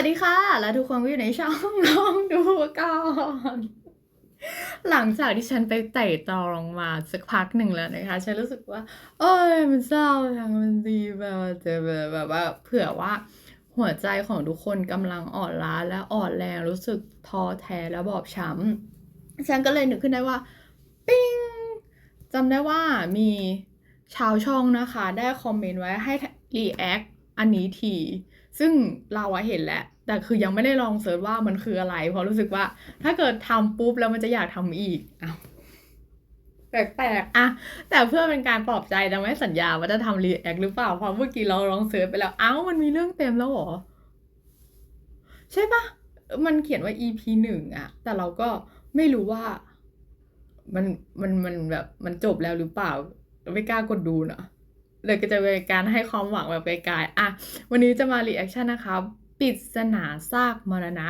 สวัสดีค่ะ และทุกคนก็อยู่ในช่องลองดูก่อน หลังจากที่ฉันไปไต่ตองมาสักพักหนึ่งแล้วนะคะ ฉันรู้สึกว่า โอ้ยมันเศร้าจังมันดีแบบจอแบบแบบว่าเผื่อว่าหัวใจของทุกคนกำลังอ่อนล้าและอ่อนแรงรู้สึกท้อแท้และบอบช้ำฉันก็เลยนึกขึ้นได้ว่า ปิ้งจำได้ว่ามีชาวช่องนะคะ ได้คอมเมนต์ไว้ให้รีแอค อันนี้ที ซึ่งเราอะเห็นแล้วแต่คือยังไม่ได้ลองเสิร์ชว่ามันคืออะไร เพราะรู้สึกว่า ถ้าเกิดทำปุ๊บแล้วมันจะอยากทำอีกอ้าวแปลกๆอะแต่เพื่อเป็นการปลอบใจจะไม่สัญญาว่าจะทำรีแอคหรือเปล่าเพราะเมื่อกี้เราลองเสิร์ชไปแล้ว เอ้ามันมีเรื่องเต็มแล้วเหรอ ใช่ปะมันเขียนว่า EP หนึ่งอะแต่เราก็ไม่รู้ว่า มันมันมันแบบมันจบแล้วหรือเปล่าเราไม่กล้ากดดูเนาะ เลยก็จะเป็นการให้ความหวังแบบไกลๆอะวันนี้จะมารีแอคชั่นนะคะปริศนาซากมรณะ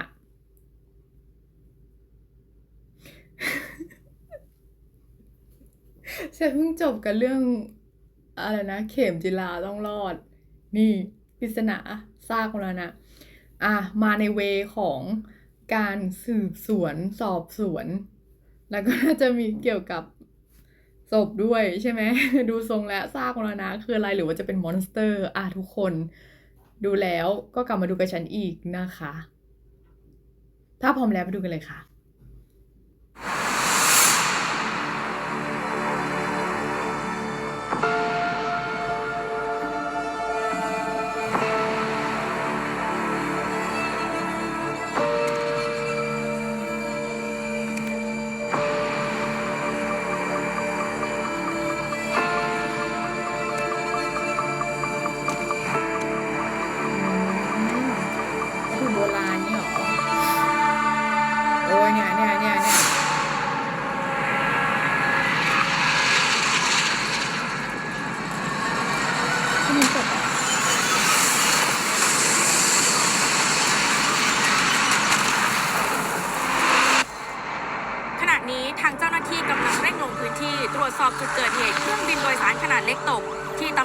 ฉันเพิ่งจบกับเรื่องอะไรนะเข็มจิลาต้องรอด นี่ปริศนาซากมรณะอะมาในเวของการสืบสวนสอบสวน แล้วก็น่าจะมีเกี่ยวกับ ศพด้วยใช่ไหม ดูทรงและซากมรณะคืออะไรหรือว่าจะเป็นมอนสเตอร์อะทุกคน ดูแล้วก็กลับมาดูกับฉันอีกนะคะ ถ้าพร้อมแล้วไปดูกันเลยค่ะ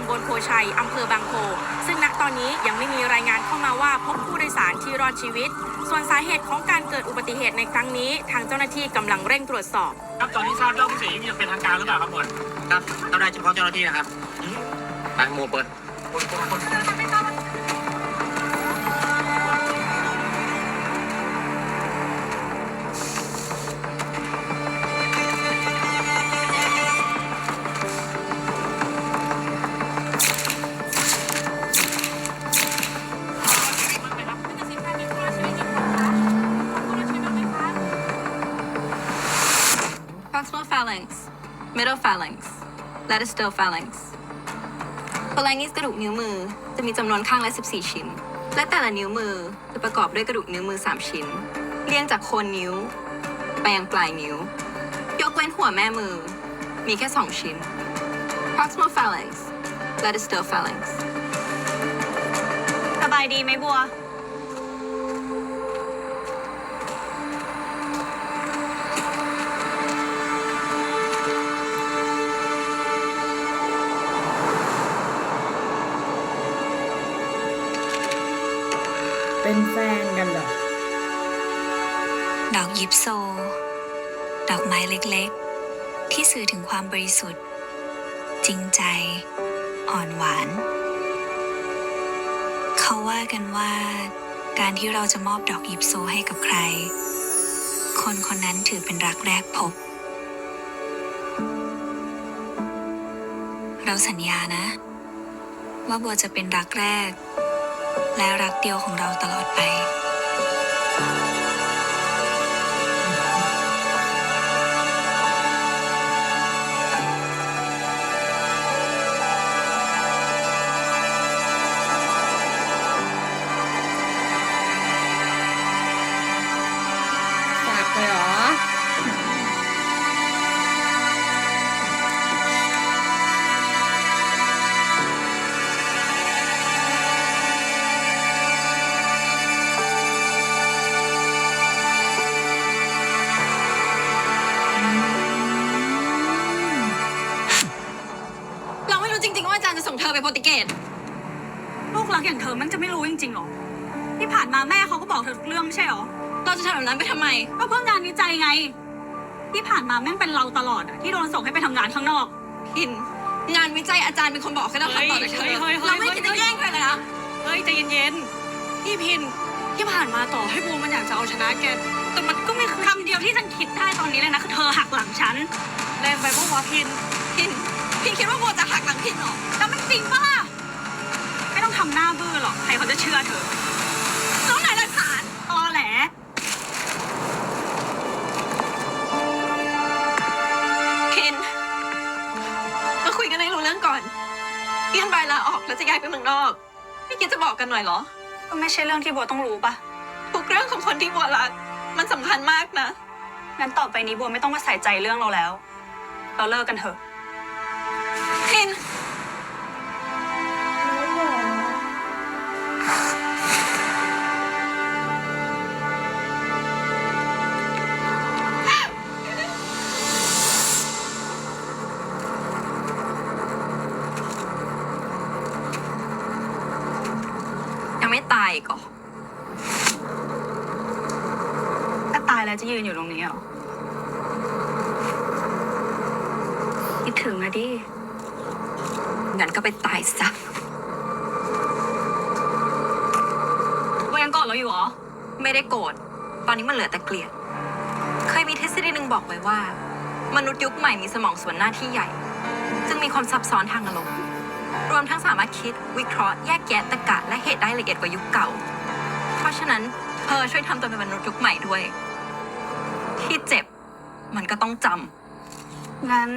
ำบลโพชัยอำเภอบางโพ ซึ่งณตอนนี้ยังไม่มีรายงานเข้ามาว่าพบผู้โดยสารที่รอดชีวิต ส่วนสาเหตุของการเกิดอุบัติเหตุในครั้งนี้ ทางเจ้าหน้าที่กำลังเร่งตรวจสอบ ครับตอนนี้ทราบเรื่องผู้เสียชีวิตยังเป็นทางการหรือเปล่าครับหมวดครับต้องได้เฉพาะเจ้าหน้าที่นะครับไปหมูเปิด คนคนคน phalanx lateral phalanx phalanx กระดูกนิ้วมือจะมีจำนวนข้างละ 14 ชิ้น และแต่ละนิ้วมือจะประกอบด้วยกระดูกนิ้วมือ 3 ชิ้น เรียงจากโคนนิ้ว ไปยังปลายนิ้ว ยกเว้นหัวแม่มือ มีแค่ 2 ชิ้น proximal phalanx lateral phalanx สบายดีไหมบัว เป็นแฟนกันเหรอ ดอกยิปโซ ดอกไม้เล็กๆ ที่สื่อถึงความบริสุทธิ์ จริงใจ อ่อนหวาน เขาว่ากันว่า การที่เราจะมอบดอกยิปโซให้กับใคร คนคนนั้นถือเป็นรักแรกพบ เราสัญญานะ ว่าบัวจะเป็นรักแรก และรักเดียวของเราตลอดไป ส่งเธอไปโปรตุเกสลูกรักอย่างเธอมันจะไม่รู้จริงๆหรอ ที่ผ่านมาแม่เขาก็บอกเธอทุกเรื่องไม่ใช่หรอ เราจะทำแบบนั้นไปทำไม ก็เพื่องานวิจัยไง ที่ผ่านมาแม่งเป็นเราตลอดอะที่โดนส่งให้ไปทำงานข้างนอก พิน งานวิจัยอาจารย์เป็นคนบอกให้เราทำต่อจากเธอ เฮ้ยเฮ้ยเฮ้ย เราไม่คิดจะแย่งใครเลยนะ เฮ้ยใจเย็นๆนี่พินที่ผ่านมาต่อให้บูมมันอยากจะเอาชนะแก แต่มันก็ไม่เคยคำเดียวที่ฉันคิดได้ตอนนี้เลยนะคือเธอหักหลังฉัน แรงไปปะวะพินพิน พินคิดว่าโบจะหักหลังพินเหรอแล้วมันจริงปะล่ะ ไม่ต้องทำหน้าบื้อหรอก ใครเขาจะเชื่อเธอแล้วไหนหลักฐานตอแหลพินมาคุยกันให้รู้เรื่องก่อนยื่นใบลาออกแล้วจะย้ายไปเมืองนอก ไม่คิดจะบอกกันหน่อยเหรอ ก็ไม่ใช่เรื่องที่โบต้องรู้ปะทุกเรื่องของคนที่บัวรัก มันสำคัญมากนะ งั้นต่อไปนี้โบไม่ต้องมาใส่ใจเรื่องเราแล้ว เราเลิกกันเถอะพิ นยังไม่ตายอีก่อถ้าตายแล้วจะยืนอยู่ตรงนี้เหรอคิดถึงอะดิ งั้นก็ไปตายซะโบยังกอดเราอยู่เหรอ ไม่ได้โกรธ ตอนนี้มันเหลือแต่เกลียด เคยมีทฤษฎีหนึ่งบอกไว้ว่า มนุษย์ยุคใหม่มีสมองส่วนหน้าที่ใหญ่ จึงมีความซับซ้อนทางอารมณ์ รวมทั้งสามารถคิด วิเคราะห์ แยกแยะตรรกะและเหตุได้ละเอียดกว่ายุคเก่า เพราะฉะนั้นเธอช่วยทำตัวเป็นมนุษย์ยุคใหม่ด้วย ที่เจ็บ มันก็ต้องจำงั้น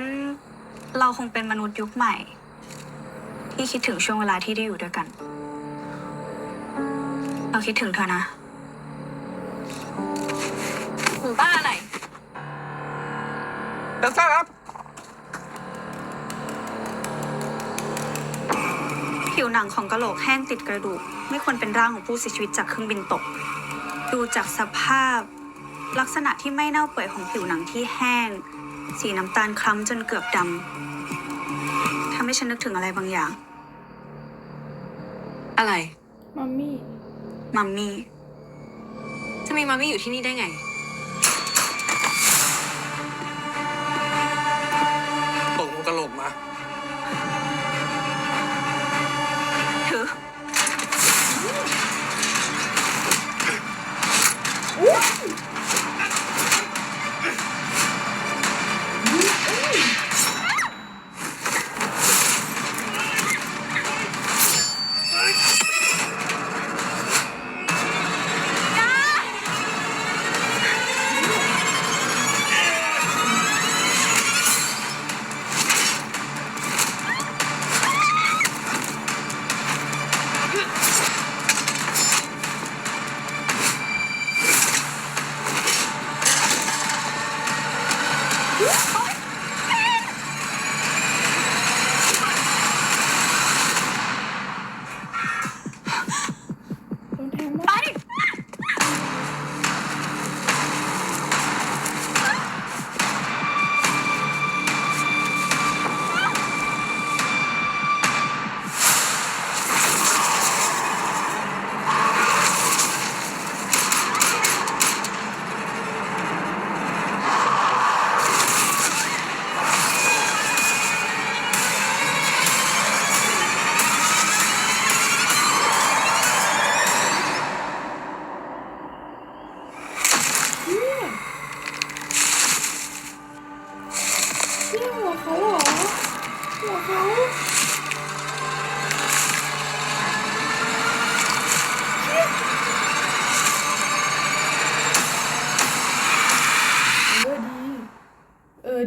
เราคงเป็นมนุษย์ยุคใหม่ ที่คิดถึงช่วงเวลาที่ได้อยู่ด้วยกัน เราคิดถึงเธอนะมึงบ้าอะไรเดี๋ยวทราบครับผิวหนังของกะโหลกแห้งติดกระดูก ไม่ควรเป็นร่างของผู้เสียชีวิตจากเครื่องบินตก ดูจากสภาพ ลักษณะที่ไม่เน่าเปื่อยของผิวหนังที่แห้ง สีน้ำตาลคล้ำจนเกือบดำทำให้ฉันนึกถึงอะไรบางอย่าง อะไร มัมมี่ มัมมี่ จะมีมามี่อยู่ที่นี่ได้ไง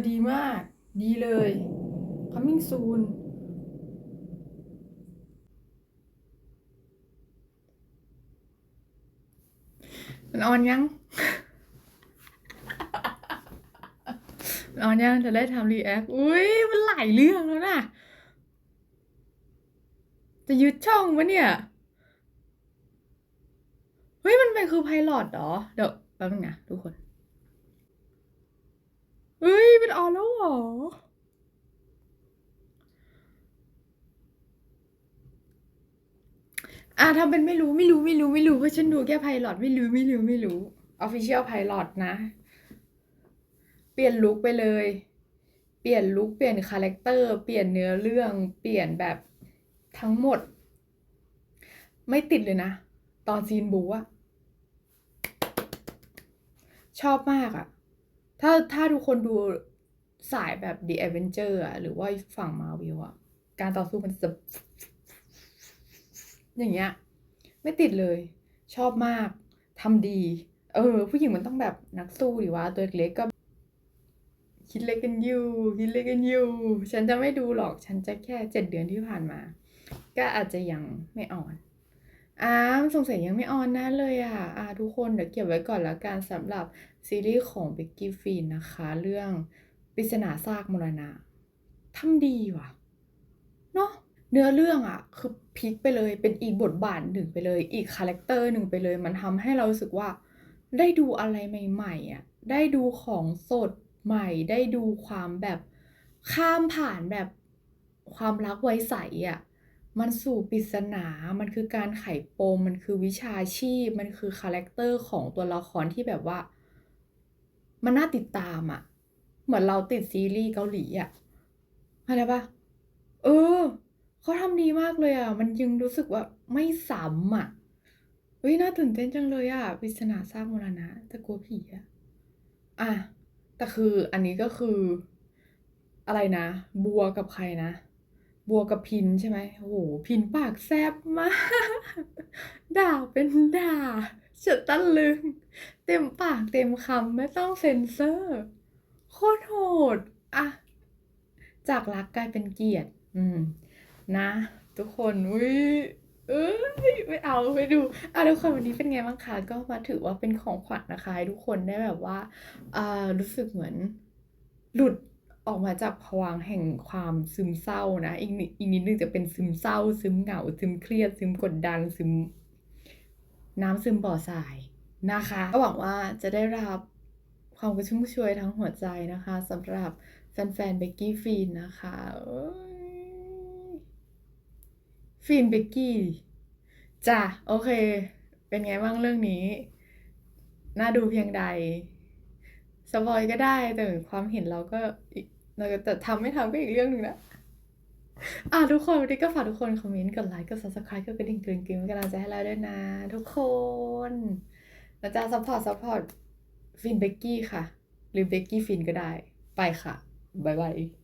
ดีมาก ดีเลย coming soon มันออนยัง มันออนยังจะได้ทำรีแอค อุ้ยมันหลายเรื่องแล้วนะ จะยึดช่องวะเนี่ย เฮ้ย มันเป็นคือไพลอตเหรอ เดี๋ยวแป๊บนึงนะทุกคน เฮ้ยเป็นออนแล้วเหรอ อะทำเป็นไม่รู้ไม่รู้ไม่รู้ไม่รู้เพราะฉันดูแค่ไพลอตไม่รู้ไม่รู้ไม่รู้ Official Pilot นะ เปลี่ยนลุคไปเลย เปลี่ยนลุคเปลี่ยนคาแรคเตอร์ เปลี่ยนเนื้อเรื่องเปลี่ยนแบบทั้งหมด ไม่ติดเลยนะ ตอนซีนบูอะชอบมากอะ ถ้าถ้าทุกคนดูสายแบบ The Avenger อะหรือว่าฝั่งมาวิลอะการต่อสู้มันจะอย่างเงี้ย ไม่ติดเลย ชอบมากทำดี เออ ผู้หญิงมันต้องแบบนักสู้ดิวะตัวเล็กก็ คิดเล็กกันอยู่คิดเล็กกันอยู่ ฉันจะไม่ดูหรอกฉันจะแค่เจ็ดเดือนที่ผ่านมา ก็อาจจะยังไม่อ่อนอ้ามสงสัยยังไม่ออนน่เลยอะอ่าทุกคนเดี๋ยวเก็บไว้ก่อนแล้วกันสำหรับ ซีรีส์ของเบกกี้ฟีนนะคะ เรื่องปริศนาซากมรณะทำดีว่ะเนาะเนื้อเรื่องอะคือพลิกไปเลยเป็นอีกบทบาทหนึ่งไปเลย อีกคาแรคเตอร์หนึ่งไปเลย มันทำให้เรารู้สึกว่า ได้ดูอะไรใหม่ๆอะได้ดูของสดใหม่ ได้ดูความแบบข้ามผ่านแบบความรักไว้ใสอะมันสู่ปริศนา มันคือการไขปม มันคือวิชาชีพ มันคือคาแรคเตอร์ของตัวละครที่แบบว่า มันน่าติดตามอะเหมือนเราติดซีรีส์เกาหลีอะอะไรปะเออเขาทำดีมากเลยอะมันยังรู้สึกว่าไม่ซ้ำอะเฮ้ยน่าตื่นเต้นจังเลยอะปริศนาซากมรณะแต่กลัวผีอะอะแต่คืออันนี้ก็คือ อะไรนะ บัวกับใครนะ บัวกับพินใช่ไหมโอ้โหพินปากแซบมาก ด่าเป็นด่า ฉันตะลึง เต็มปากเต็มคำไม่ต้องเซ็นเซอร์ โคตรโหดอะจากรักกลายเป็นเกลียด อืม นะ ทุกคนอุ้ยเอ้ยไม่เอาไม่ดูอะทุกคนวันนี้เป็นไงบ้างคะก็มาถือว่าเป็นของขวัญนะคะให้ทุกคนได้แบบว่าอ่ารู้สึกเหมือนหลุดออกมาจากภวังแห่งความซึมเศร้านะ อีกนิดอีกนิดนึงจะเป็นซึมเศร้า ซึมเหงา ซึมเครียด ซึมกดดัน ซึม น้ำซึมบ่อทรายนะคะก็หวังว่าจะได้รับความกระชุ่มกระชวยทั้งหัวใจนะคะสำหรับแฟนๆเบกกี้ฟีนนะคะฟีนเบกกี้จ้ะโอเค เป็นไงบ้างเรื่องนี้ น่าดูเพียงใดสปอยก็ได้แต่ความเห็นเราก็เราก็แต่ทำไม่ทำก็อีกเรื่องหนึ่งนะ อะทุกคนวันนี้ก็ฝากทุกคนคอมเมนต์กดไลค์กด subscribe กดกระดิ่งกริ๊งกริ๊งกำลังใจให้เราด้วยนะ ทุกคนแล้วจะซัพพอร์ตซัพพอร์ตฟินเบกกี้ค่ะ หรือเบกกี้ฟินก็ได้ ไปค่ะ บ๊ายบาย